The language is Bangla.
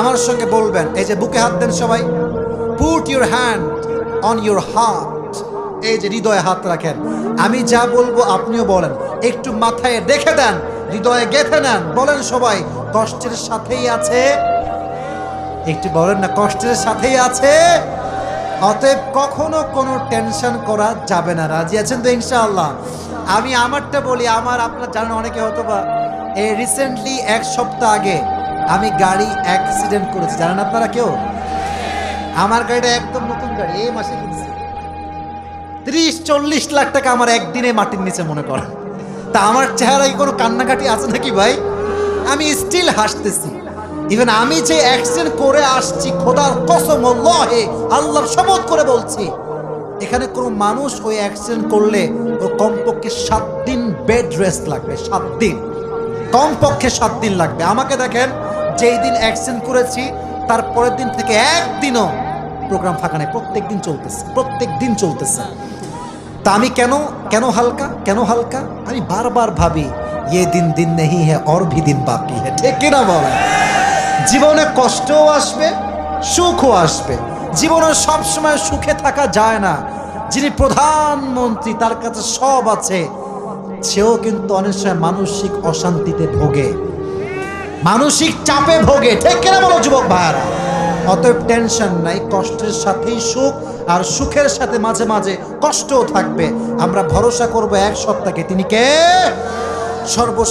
আমার সঙ্গে বলবেন, এই যে বুকে হাত দেন সবাই। Put your hand on your heart এই যে হৃদয়ে হাত রাখেন। আমি যা বলব আপনিও বলেন। একটু মাথায় দেখে দেন, হৃদয়ে গেথে নেন। বলেন সবাই, কষ্টের সাথেই আছে? একটু বলেন না, কষ্টের সাথেই আছে? অতএব কখনো কোনো টেনশন করা যাবে না। রাজি আছেন তো ইনশাআল্লাহ? আমি আমারটা বলি, আমার আপনার জানেন অনেকে হয়তো বা এই রিসেন্টলি এক সপ্তাহ আগে আমি গাড়ি অ্যাক্সিডেন্ট করেছি। জানেন আপনারা কেউ? আমার গাড়িটা একদম নতুন গাড়ি, এই মাসে কিনছি। ত্রিশ, চল্লিশ লাখ টাকা আমার একদিনে মাটির নিচে মনে করেন। তা আমার চেহারায় কোনো কান্নাকাটি আছে নাকি ভাই? আমি স্টিল হাসতেছি। ইভেন আমি যে অ্যাক্সিডেন্ট করে আসছি, খোদার কসম হে আল্লাহর শপথ করে বলছি, এখানে কোনো মানুষ ওই অ্যাক্সিডেন্ট করলে ও কমপক্ষে সাত দিন বেড রেস্ট লাগবে, সাত দিন। কমপক্ষে সাত দিন লাগবে। আমাকে দেখেন যেই দিন অ্যাক্সিডেন্ট করেছি, তার পরের দিন থেকে একদিনও প্রোগ্রাম ফাঁকা নেই। প্রত্যেক দিন চলতেছে, প্রত্যেক দিন চলতেছে। তা আমি কেন কেন হালকা কেন হালকা? আমি বারবার ভাবি, এ দিন দিন নেই হ্যাঁ অর ভি দিন বাকি হ্যাঁ ঠিক কিনা বলে জীবনে কষ্টও আসবে, সুখও আসবে। জীবনে সবসময় সুখে থাকা যায় না। যিনি প্রধানমন্ত্রী তার কাছে সব আছে। সেও কিন্তু অনেক সময় মানসিক অশান্তিতে ভোগে। মানসিক চাপে ভোগে। ঠিক কিনা বলো, যুবক ভাইয়ারা? অতএব টেনশন নাই, কষ্টের সাথেই সুখ, আর সুখের সাথে মাঝে মাঝে কষ্টও থাকবে। আমরা ভরসা করব এক সপ্তাহে তিনি কে? সর্ব